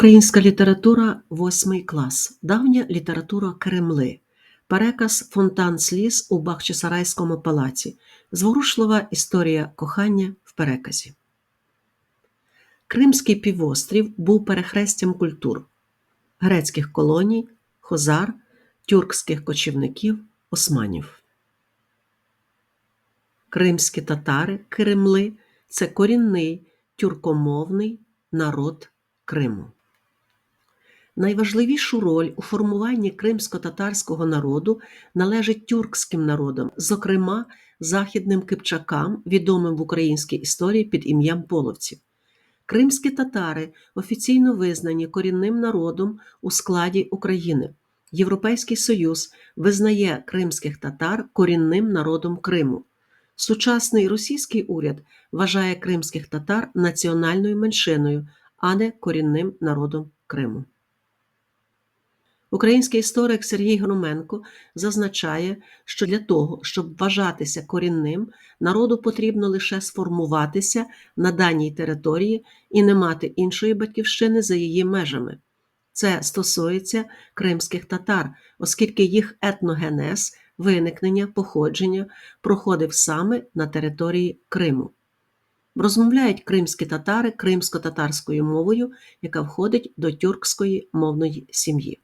Українська література, восьмий клас. Давня література Кремли. Переказ Фонтан сліз у Бахчисарайському палаці. Зворушлива історія кохання в переказі. Кримський півострів був перехрестям культур грецьких колоній, хозар, тюркських кочівників, османів. Кримські татари Кремли це корінний тюркомовний народ Криму. Найважливішу роль у формуванні кримсько-татарського народу належить тюркським народам, зокрема західним кипчакам, відомим в українській історії під ім'ям половців. Кримські татари офіційно визнані корінним народом у складі України. Європейський Союз визнає кримських татар корінним народом Криму. Сучасний російський уряд вважає кримських татар національною меншиною, а не корінним народом Криму. Український історик Сергій Громенко зазначає, що для того, щоб вважатися корінним, народу потрібно лише сформуватися на даній території і не мати іншої батьківщини за її межами. Це стосується кримських татар, оскільки їх етногенез, виникнення, походження проходив саме на території Криму. Розмовляють кримські татари кримсько-татарською мовою, яка входить до тюркської мовної сім'ї.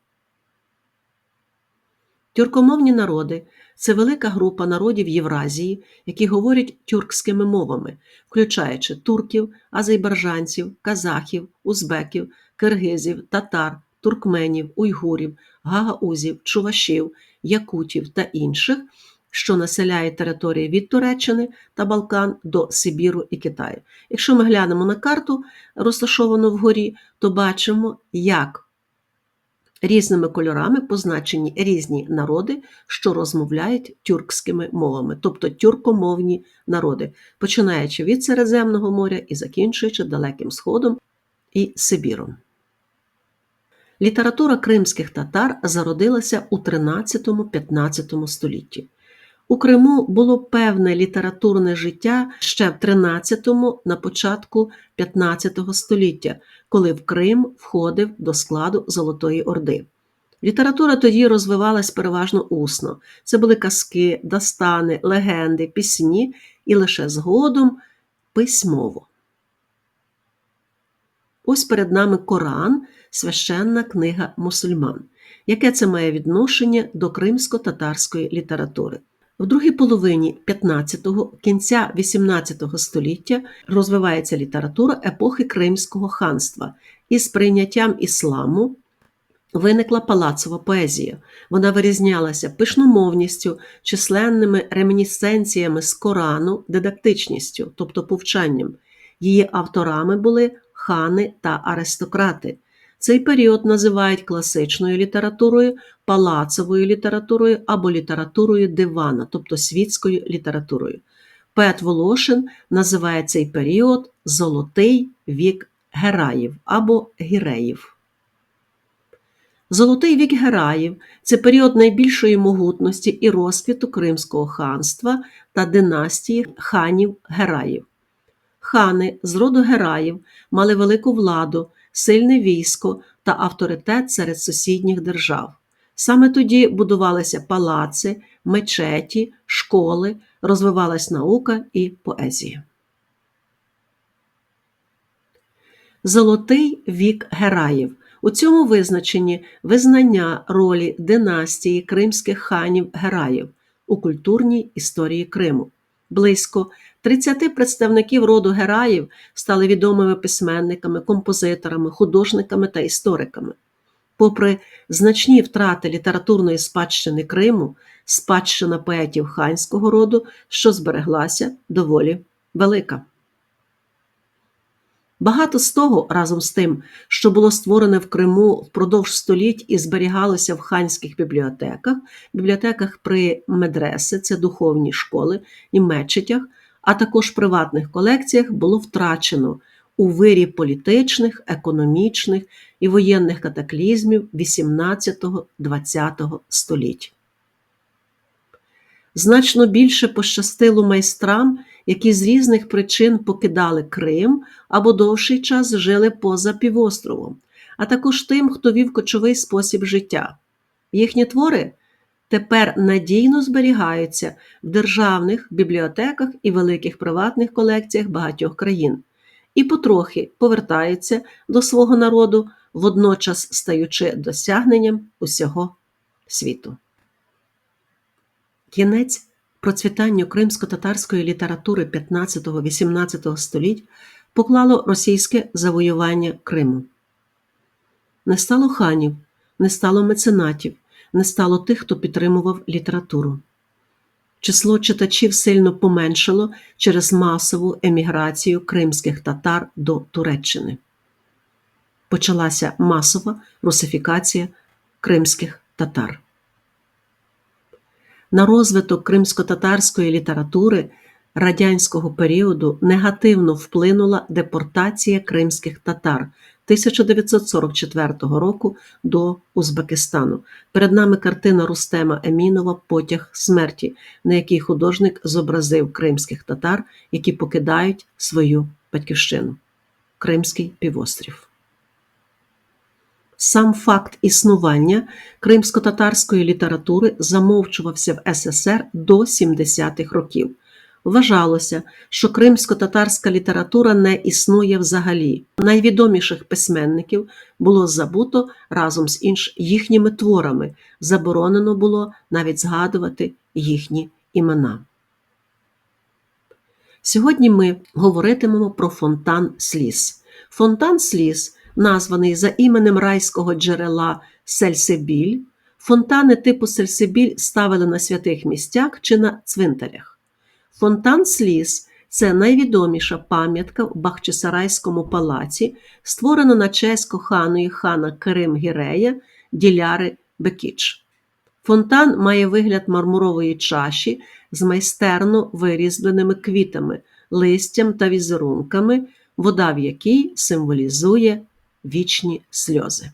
Тюркомовні народи це велика група народів Євразії, які говорять тюркськими мовами, включаючи турків, азербайджанців, казахів, узбеків, киргизів, татар, туркменів, уйгурів, гагаузів, чувашів, якутів та інших, що населяє території від Туреччини та Балкан до Сибіру і Китаю. Якщо ми глянемо на карту, розташовану вгорі, то бачимо, як різними кольорами позначені різні народи, що розмовляють тюркськими мовами, тобто тюркомовні народи, починаючи від Середземного моря і закінчуючи Далеким Сходом і Сибіром. Література кримських татар зародилася у 13-15 столітті. У Криму було певне літературне життя ще в 13-му на початку 15 століття, коли в Крим входив до складу Золотої Орди. Література тоді розвивалась переважно усно. Це були казки, дастани, легенди, пісні і лише згодом письмово. Ось перед нами Коран, священна книга мусульман. Яке це має відношення до кримсько-татарської літератури? В другій половині 15-го, кінця 18-го століття розвивається література епохи Кримського ханства із прийняттям ісламу. Виникла палацова поезія. Вона вирізнялася пишномовністю, численними ремінісценціями з Корану, дидактичністю, тобто повчанням. Її авторами були хани та аристократи. Цей період називають класичною літературою, палацовою літературою або літературою дивана, тобто світською літературою. Пет Волошин називає цей період Золотий вік Гераїв або Гіреїв. Золотий вік Гераїв це період найбільшої могутності і розквіту Кримського ханства та династії ханів Гераїв. Хани з роду Гераїв мали велику владу, сильне військо та авторитет серед сусідніх держав. Саме тоді будувалися палаци, мечеті, школи, розвивалась наука і поезія. Золотий вік Гераїв. У цьому визначенні визнання ролі династії кримських ханів Гераїв у культурній історії Криму. Близько 30 представників роду Гераїв стали відомими письменниками, композиторами, художниками та істориками. Попри значні втрати літературної спадщини Криму, спадщина поетів ханського роду, що збереглася, доволі велика. Багато з того, разом з тим, що було створене в Криму впродовж століть і зберігалося в ханських бібліотеках, бібліотеках при медреси, це духовні школи і мечетях, а також приватних колекціях, було втрачено у вирі політичних, економічних і воєнних катаклізмів XVIII-XX століть. Значно більше пощастило майстрам, які з різних причин покидали Крим або довший час жили поза півостровом. а також тим, хто вів кочовий спосіб життя. Їхні твори тепер надійно зберігаються в державних бібліотеках і великих приватних колекціях багатьох країн і потрохи повертаються до свого народу, водночас стаючи досягненням усього світу. Кінець процвітанню кримсько-татарської літератури 15-18 століть поклало російське завоювання Криму. Не стало ханів, не стало меценатів, не стало тих, хто підтримував літературу. Число читачів сильно поменшало через масову еміграцію кримських татар до Туреччини. Почалася масова русифікація кримських татар. На розвиток кримсько-татарської літератури радянського періоду негативно вплинула депортація кримських татар 1944 року до Узбекистану. Перед нами картина Рустема Емінова Потяг смерті, на якій художник зобразив кримських татар, які покидають свою батьківщину Кримський півострів. Сам факт існування кримсько-татарської літератури замовчувався в СССР до 70-х років. Вважалося, що кримсько-татарська література не існує взагалі. Найвідоміших письменників було забуто разом з інш їхніми творами. Заборонено було навіть згадувати їхні імена. Сьогодні ми говоритимемо про фонтан сліз. Фонтан сліз, названий за іменем райського джерела Сельсебіль. Фонтани типу Сельсебіль ставили на святих місцях чи на цвинтарях. Фонтан сліз це найвідоміша пам'ятка в Бахчисарайському палаці, створена на честь коханої хана Керим Гірея Діляри Бекіч. Фонтан має вигляд мармурової чаші з майстерно вирізбленими квітами, листям та візерунками, вода в якій символізує вічні сльози.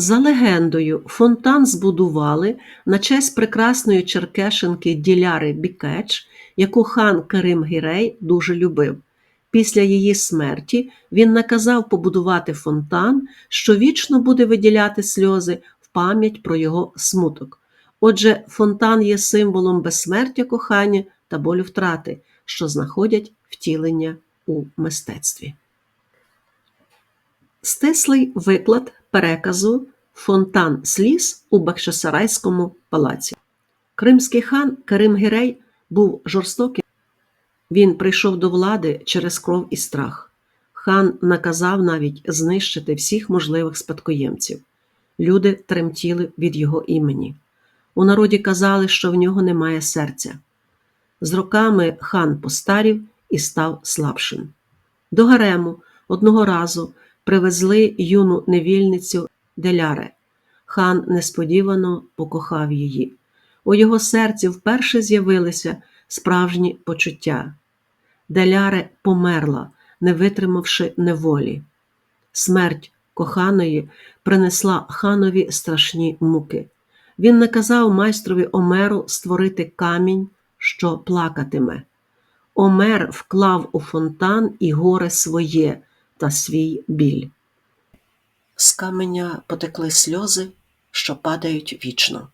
За легендою, фонтан збудували на честь прекрасної черкешенки Діляри Бікеч, яку хан Карим Гірей дуже любив. Після її смерті він наказав побудувати фонтан, що вічно буде виділяти сльози в пам'ять про його смуток. Отже, фонтан є символом безсмертя кохання та болю втрати, що знаходять втілення у мистецтві. Стислий виклад переказу Фонтан сліз у Бахчисарайському палаці. Кримський хан Карим Гірей був жорстоким. Він прийшов до влади через кров і страх. Хан наказав навіть знищити всіх можливих спадкоємців. Люди тремтіли від його імені. У народі казали, що в нього немає серця. З роками хан постарів і став слабшим. До гарему одного разу привезли юну невільницю Деляре. Хан несподівано покохав її. У його серці вперше з'явилися справжні почуття. Деляре померла, не витримавши неволі. Смерть коханої принесла ханові страшні муки. Він наказав майстрові Омеру створити камінь, що плакатиме. Омер вклав у фонтан і горе своє та свій біль. З каменя потекли сльози, що падають вічно.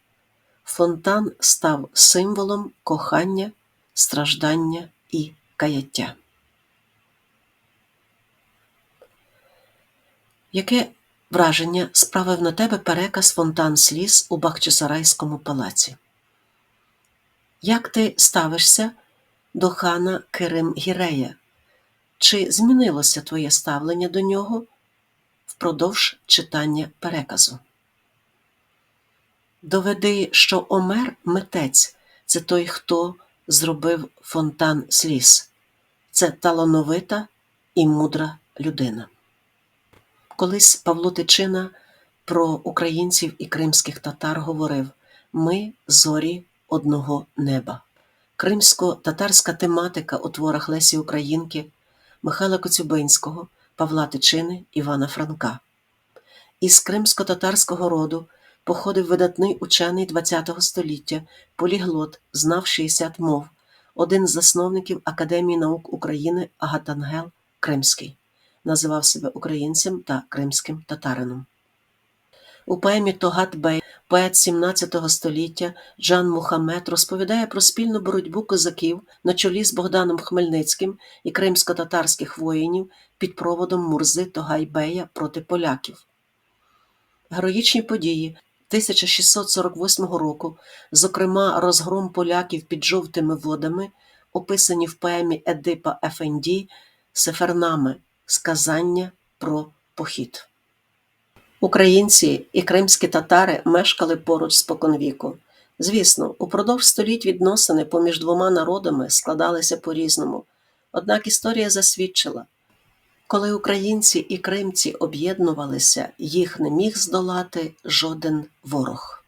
Фонтан став символом кохання, страждання і каяття. Яке враження справив на тебе переказ фонтан сліз у Бахчисарайському палаці? Як ти ставишся до хана Керим Гірея? Чи змінилося твоє ставлення до нього впродовж читання переказу? Доведи, що Омер митець це той, хто зробив фонтан сліз. Це талановита і мудра людина. Колись Павло Тичина про українців і кримських татар говорив: Ми зорі одного неба. Кримсько-татарська тематика у творах Лесі Українки, Михайла Коцюбинського, Павла Тичини, Івана Франка. Із кримсько-татарського роду походив видатний учений ХХ століття, поліглот, знав 60 мов, один з засновників Академії наук України Агатангел Кримський. називав себе українцем та кримським татарином. У поемі Тогат Бей поет 17 століття Джан Мухаммед розповідає про спільну боротьбу козаків на чолі з Богданом Хмельницьким і кримсько-татарських воїнів під проводом Мурзи Тогайбея проти поляків. Героїчні події 1648 року, зокрема розгром поляків під жовтими водами, описані в поемі Едипа Ефенді Сефернаме Сказання про похід. Українці і кримські татари мешкали поруч споконвіку. Звісно, упродовж століть відносини поміж двома народами складалися по-різному. Однак історія засвідчила, коли українці і кримці об'єднувалися, їх не міг здолати жоден ворог.